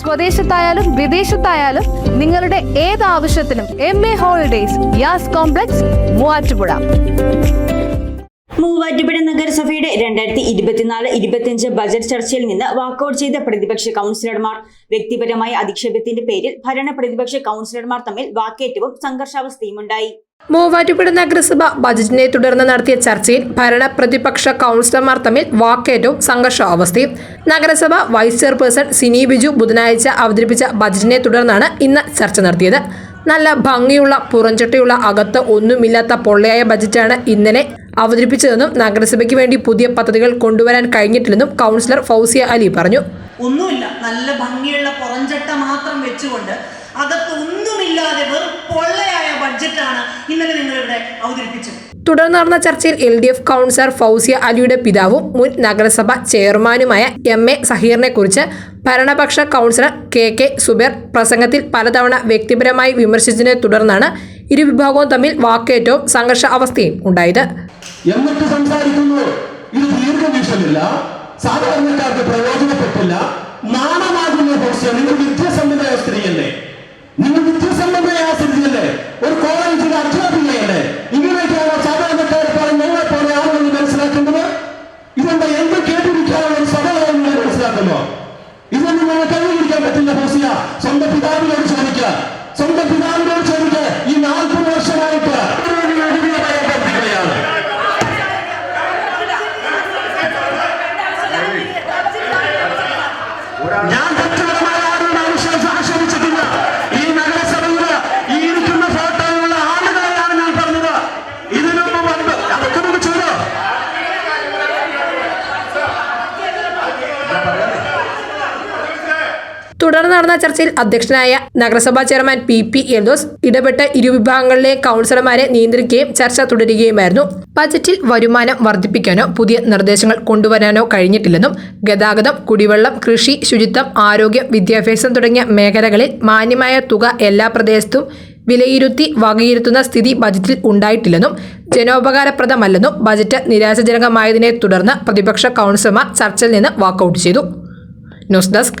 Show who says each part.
Speaker 1: സ്വദേശത്തായാലും വിദേശത്തായാലും നിങ്ങളുടെ ഏത് ആവശ്യത്തിനും M A holidays Yas complex Muvattupuzha
Speaker 2: Muvattupuzha നഗരസഭയുടെ രണ്ടായിരത്തി ഇരുപത്തിനാല് ഇരുപത്തിയഞ്ച് ബജറ്റ് ചർച്ചയിൽ നിന്ന് വാക്കൌട്ട് ചെയ്ത പ്രതിപക്ഷ കൗൺസിലർമാർ. വ്യക്തിപരമായ അധിക്ഷേപത്തിന്റെ പേരിൽ ഭരണ പ്രതിപക്ഷ കൗൺസിലർമാർ തമ്മിൽ വാക്കേറ്റവും സംഘർഷാവസ്ഥയുമുണ്ടായി
Speaker 3: മൂവാറ്റുപുഴ നഗരസഭ ബജറ്റിനെ തുടർന്ന് നടത്തിയ ചർച്ചയിൽ ഭരണ പ്രതിപക്ഷ കൗൺസിലർമാർ തമ്മിൽ വാക്കേറ്റവും സംഘർഷാവസ്ഥയും. നഗരസഭ വൈസ് ചെയർപേഴ്സൺ സിനി ബിജു ബുധനാഴ്ച അവതരിപ്പിച്ച ബജറ്റിനെ തുടർന്നാണ് ഇന്ന് ചർച്ച നടത്തിയത്. നല്ല ഭംഗിയുള്ള പുറംചട്ടയുള്ള അകത്ത് ഒന്നുമില്ലാത്ത പൊള്ളയായ ബജറ്റാണ് ഇന്നലെ അവതരിപ്പിച്ചതെന്നും നഗരസഭയ്ക്ക് വേണ്ടി പുതിയ പദ്ധതികൾ കൊണ്ടുവരാൻ കഴിഞ്ഞിട്ടില്ലെന്നും കൗൺസിലർ ഫൗസിയ അലി പറഞ്ഞു.
Speaker 4: ഒന്നുമില്ല. നല്ല ഭംഗിയുള്ള പുറഞ്ചട്ട മാത്രം വെച്ചുകൊണ്ട് അകത്ത് ഒന്നുമില്ലാതെ വെറും പൊള്ളയായ ബഡ്ജറ്റാണ് ഇന്നലെ നിങ്ങളിവിടെ അവതരിപ്പിച്ചത്.
Speaker 3: തുടർന്ന് നടന്ന ചർച്ചയിൽ L D F councillor Fauzia അലിയുടെ പിതാവും മുൻ നഗരസഭ ചെയർമാനുമായ എം എ സഹീറിനെ കുറിച്ച് ഭരണപക്ഷ കൗൺസിലർ കെ കെ സുബേർ പ്രസംഗത്തിൽ പലതവണ വ്യക്തിപരമായി വിമർശിച്ചതിനെ തുടർന്നാണ് ഇരുവിഭാഗവും തമ്മിൽ വാക്കേറ്റവും സംഘർഷ അവസ്ഥയും ഉണ്ടായത്.
Speaker 5: എന്നിട്ട് സംസാരിക്കുന്നു. ഇത് ദീർഘവീക്ഷമില്ല സാധാരണക്കാർക്ക് പ്രയോജനപ്പെട്ടില്ല. നാണമാകുന്ന പോസ്റ്റ് നിങ്ങൾ വിദ്യാസമ്പന്നയായ സ്ത്രീയല്ലേ? നിങ്ങൾ വിദ്യാസമ്പന്നയായ സ്ത്രീയല്ലേ? ഒരു കോളേജിലെ അധ്യാപികയല്ലേ? ഇങ്ങനെയൊക്കെയാണോ സാധാരണക്കാർ പറഞ്ഞ് ഞങ്ങളെ പോലെ ആണെന്ന് മനസ്സിലാക്കേണ്ടത്? ഇതെന്താ എന്ത് കേട്ടിരിക്കാനുള്ള ഒരു നിങ്ങൾ മനസ്സിലാക്കുന്നു? ഇതൊന്നും നിങ്ങൾക്ക് അംഗീകരിക്കാൻ പറ്റില്ല ഹോസിയ സ്വന്തം പിതാവിനോട് ചോദിക്കുക. സ്വന്തം പിതാവിനോട് ചോദിക്കുക.
Speaker 3: തുടർന്ന് നടന്ന ചർച്ചയിൽ അധ്യക്ഷനായ നഗരസഭാ ചെയർമാൻ പി പി എൽദോസ് ഇടപെട്ട ഇരുവിഭാഗങ്ങളിലെ കൗൺസിലർമാരെ നിയന്ത്രിക്കുകയും ചർച്ച തുടരുകയുമായിരുന്നു. ബജറ്റിൽ വരുമാനം വർദ്ധിപ്പിക്കാനോ പുതിയ നിർദ്ദേശങ്ങൾ കൊണ്ടുവരാനോ കഴിഞ്ഞിട്ടില്ലെന്നും ഗതാഗതം കുടിവെള്ളം കൃഷി ശുചിത്വം ആരോഗ്യം വിദ്യാഭ്യാസം തുടങ്ങിയ മേഖലകളിൽ മാന്യമായ തുക എല്ലാ പ്രദേശത്തും വിലയിരുത്തി വകയിരുത്തുന്ന സ്ഥിതി ബജറ്റിൽ ഉണ്ടായിട്ടില്ലെന്നും ജനോപകാരപ്രദമല്ലെന്നും ബജറ്റ് നിരാശാജനകമായതിനെ തുടർന്ന് പ്രതിപക്ഷ കൗൺസിലർമാർ ചർച്ചയിൽ നിന്ന് വാക്കൌട്ട് ചെയ്തു. News desk